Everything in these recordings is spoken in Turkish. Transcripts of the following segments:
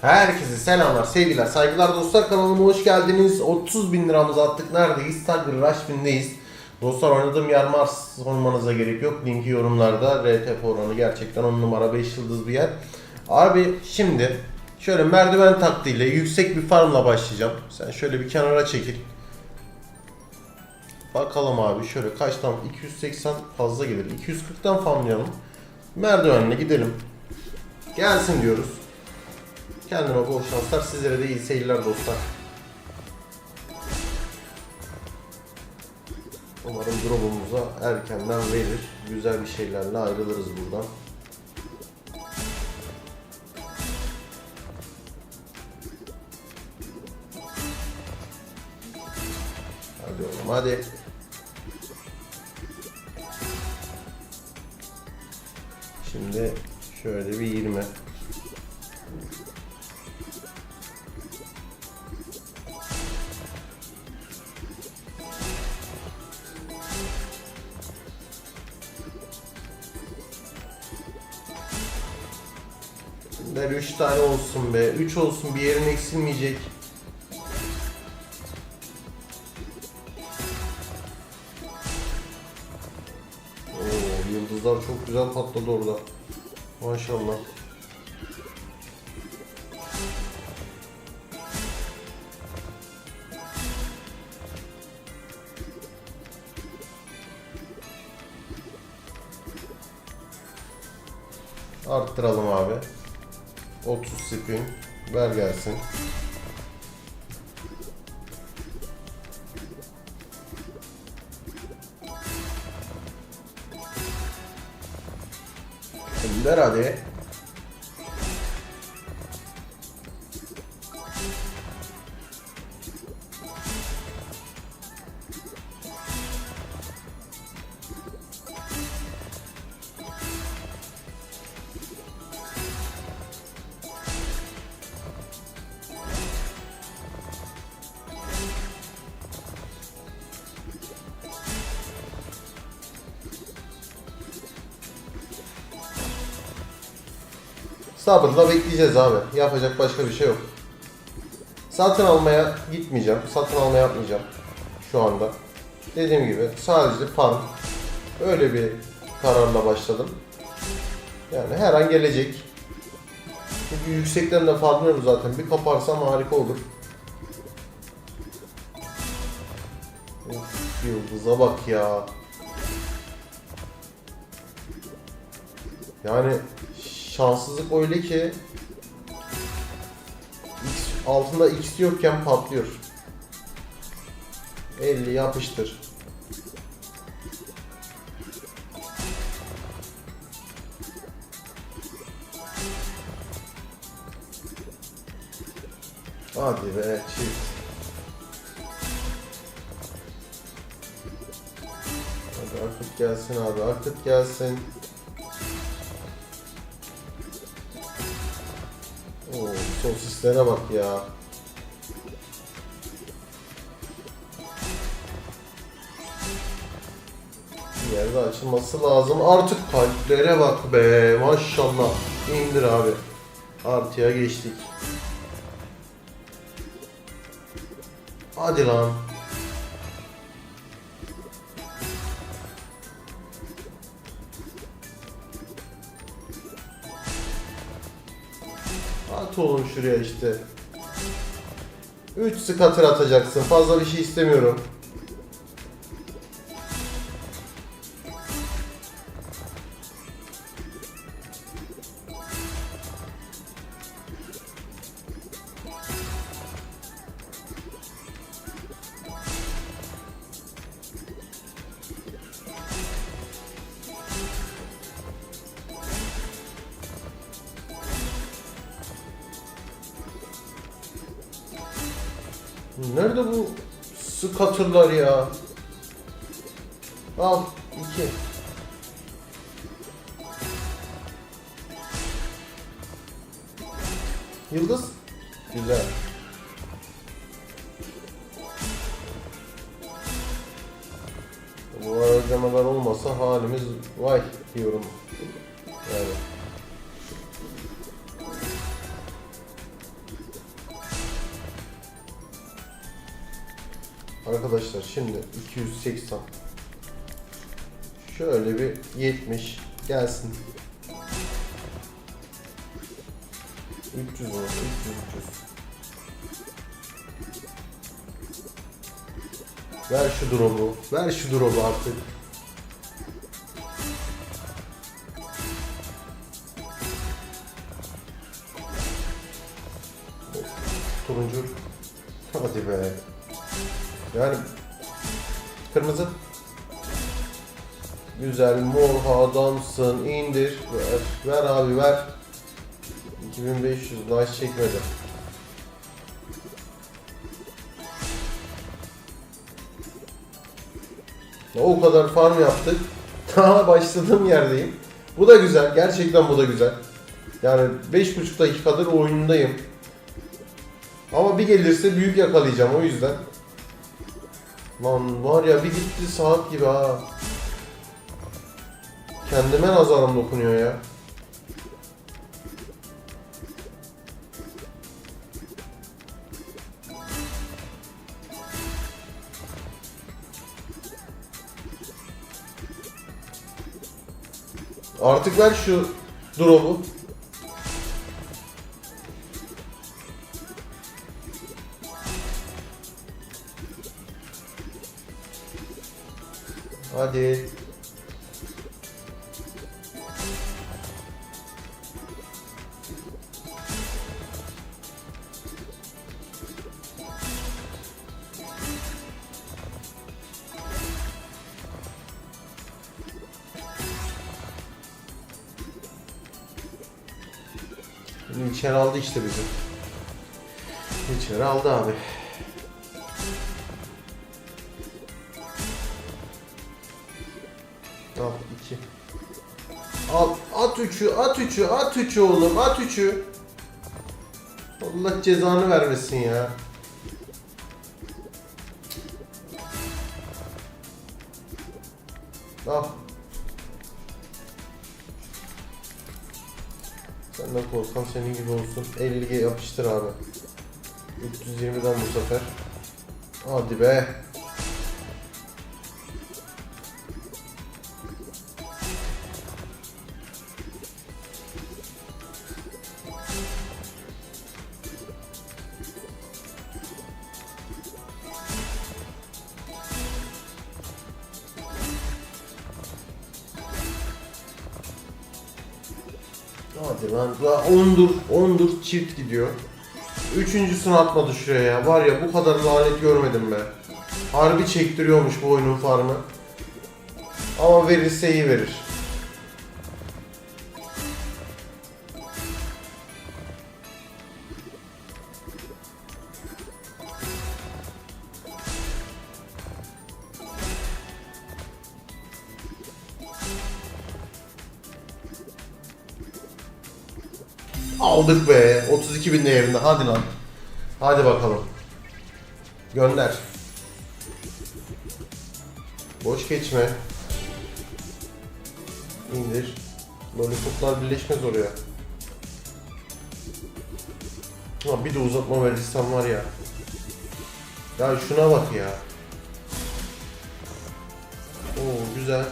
Herkese selamlar, sevgiler, saygılar dostlar kanalıma hoş geldiniz. 30 bin liramızı attık. Neredeyiz? Tiger Rush bindeyiz. Dostlar oynadığım yer Mars sormanıza gerek yok. Linki yorumlarda. RTP oranı gerçekten 10 numara 5 yıldız bir yer. Abi şimdi şöyle merdiven taktiğiyle yüksek bir farmla başlayacağım. Sen şöyle bir kenara çekil. Bakalım abi şöyle kaçtan 280 fazla gelir. 240'tan farmlayalım. Merdivenle gidelim. Gelsin diyoruz. Kendime bol şanslar. Sizlere de iyi seyirler dostlar. Umarım drop'umuza erkenden verir. Güzel bir şeylerle ayrılırız buradan. Hadi oğlum hadi. Şimdi şöyle bir 20. Ver 3 tane olsun be. 3 olsun bir yerin eksilmeyecek. Oo, yıldızlar çok güzel patladı orada. Maşallah. Arttıralım abi. 30 spin. Ver gelsin. Ver hadi. Sabırla bekleyeceğiz abi. Yapacak başka bir şey yok. Satın almaya gitmeyeceğim. Satın alma yapmayacağım. Şu anda. Dediğim gibi sadece farm. Öyle bir kararla başladım. Yani her an gelecek. Çünkü yüksekten de farmlıyorum zaten. Bir kaparsam harika olur. Of, yıldıza bak ya. Yani şanssızlık öyle ki X, altında X yokken patlıyor. 50 yapıştır. Hadi be çift. Hadi artık gelsin abi artık gelsin. Sosislere bak ya. Bir yerde açılması lazım. Artık kalplere bak be. Maşallah. İndir abi. Artıya geçtik. Hadi lan. At oğlum şuraya işte. 3 scatter atacaksın. Fazla bir şey istemiyorum. Nerede bu scatter'lar ya? Al iki. Yıldız. Güzel. Bu harcamalar olmasa halimiz vay diyorum. Yani. Arkadaşlar şimdi 280 Şöyle bir 70 gelsin. 300 oldu 300 300 Ver şu drop'u ver şu drop'u artık. Turuncu. Hadi be Yani Kırmızı. Güzel mor adamsın indir. Ver, ver abi ver. 2500 nice çekmedi O kadar farm yaptık. Daha başladığım yerdeyim. Bu da güzel gerçekten bu da güzel. Yani 5,5 dakikadır oyunundayım ama bir gelirse büyük yakalayacağım o yüzden. Lan var ya bir gitti saat gibi ha. Kendime nazarım dokunuyor ya. Artık ver şu drop'u. Hadi. İçeri aldı işte bizi. İçeri aldı abi. Üçü at üçü at üçü oğlum at üçü. Allah cezanı vermesin ya. Al. Sen de korkan senin gibi olsun. 50'ye yapıştır abi. 320'den bu sefer. Hadi be. Hadi lan. La ondur, ondur çift gidiyor. Üçüncüsünü atmadı şuraya ya. Var ya bu kadar lanet görmedim be. Harbi çektiriyormuş bu oyunun farmı. Ama verirse iyi verir. Aldık be. 32 bin değerinde. Hadi lan. Hadi bakalım. Gönder. Boş geçme. İndir. Lollipoplar birleşmez oraya. Ulan bir de uzatma verirsen var ya. Ya şuna bak ya. Oo güzel.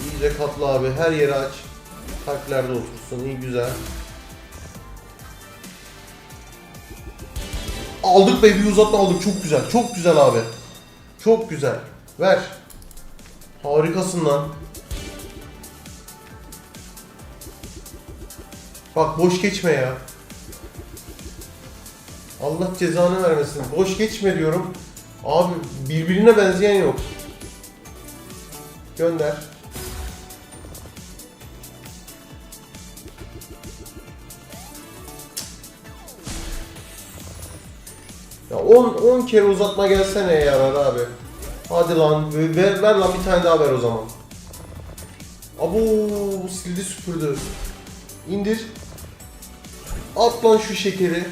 İyice katla abi. Her yeri aç. Kalplerde otursun. İyi güzel. Aldık be bir uzatma aldık. Çok güzel. Çok güzel abi. Çok güzel. Ver. Harikasın lan. Bak boş geçme ya. Allah cezanı vermesin. Boş geçme diyorum. Abi birbirine benzeyen yok. Gönder. 10 10 kere uzatma gelsene yarar abi. Hadi lan ver, ver lan bir tane daha ver o zaman. Abo sildi süpürdü. İndir. At lan şu şekeri.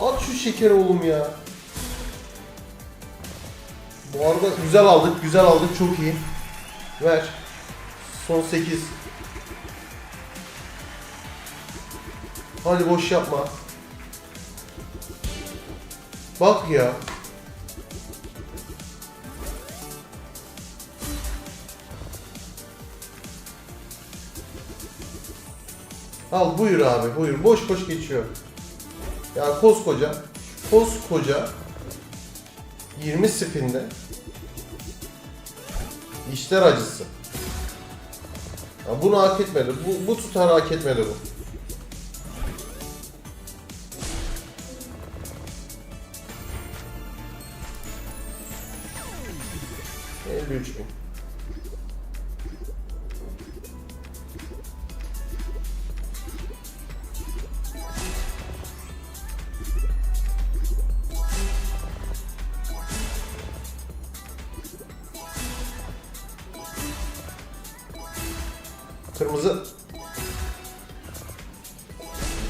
At şu şekeri oğlum ya. Bu arada güzel aldık, güzel aldık. Çok iyi. Ver. Son 8. Hadi boş yapma. Bak ya. Al buyur abi buyur. Boş boş geçiyor. Ya koskoca koskoca 20 spinde işler acısı. Ya bunu hak etmedi. Bu, bu tutar hak etmedi bu. Elli üç bin. Kırmızı.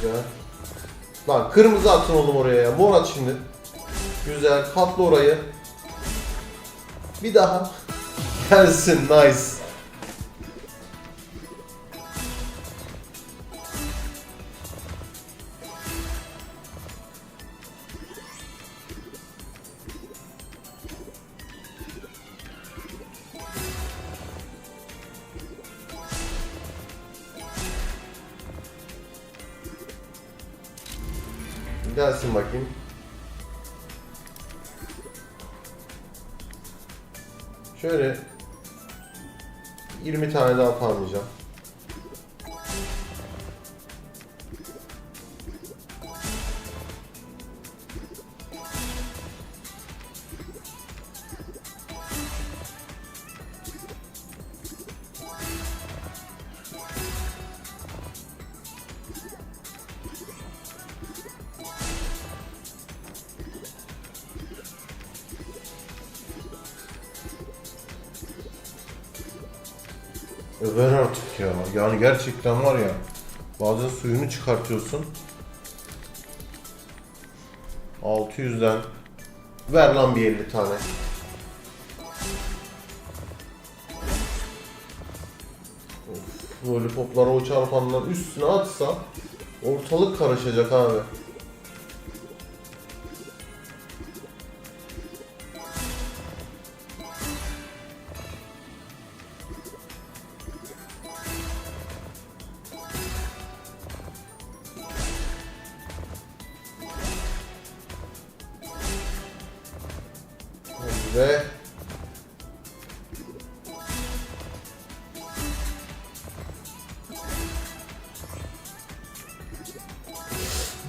Güzel. Lan kırmızı atın oğlum oraya ya. Mor at şimdi. Güzel. Katla orayı. Bir daha. Gelsin. Nice. Gelsin bakayım. Şöyle 20 tane daha parlayacağım. Ver artık ya. Yani gerçekten var ya. Bazen suyunu çıkartıyorsun. 600'den ver lan bir 50 tane. Of, lollipoplara o çarpanlar üstüne atsa ortalık karışacak abi. Ve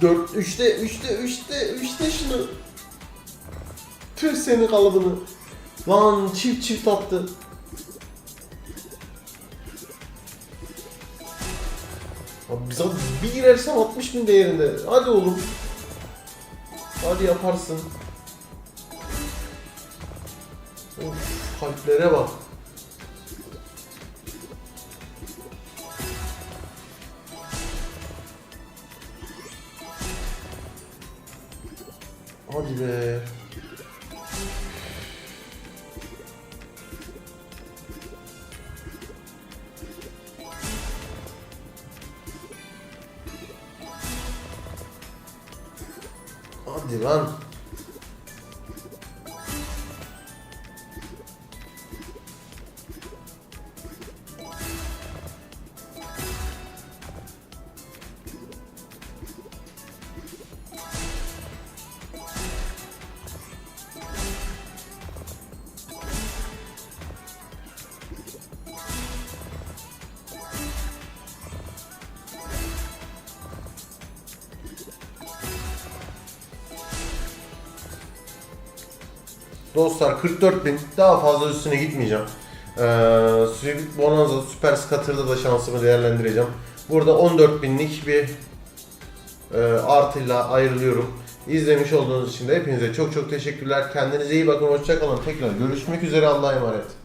Dört, üçte, üçte, üçte, üçte şunu. Tüh seni kalıbını. Lan çift çift attı. Abi bize bir girersem 60 bin değerinde. Hadi oğlum. Hadi yaparsın. Of, kalplere bak. Hadi be. Hadi lan. Dostlar 44 bin daha fazla üstüne gitmeyeceğim. Ee, Swift Bonanza Super Scatter'da da şansımı değerlendireceğim. Burada 14 binlik bir e, artıyla ayrılıyorum. İzlemiş olduğunuz için de hepinize çok çok teşekkürler. Kendinize iyi bakın. Hoşçakalın. Tekrar görüşmek üzere. Allah'a emanet.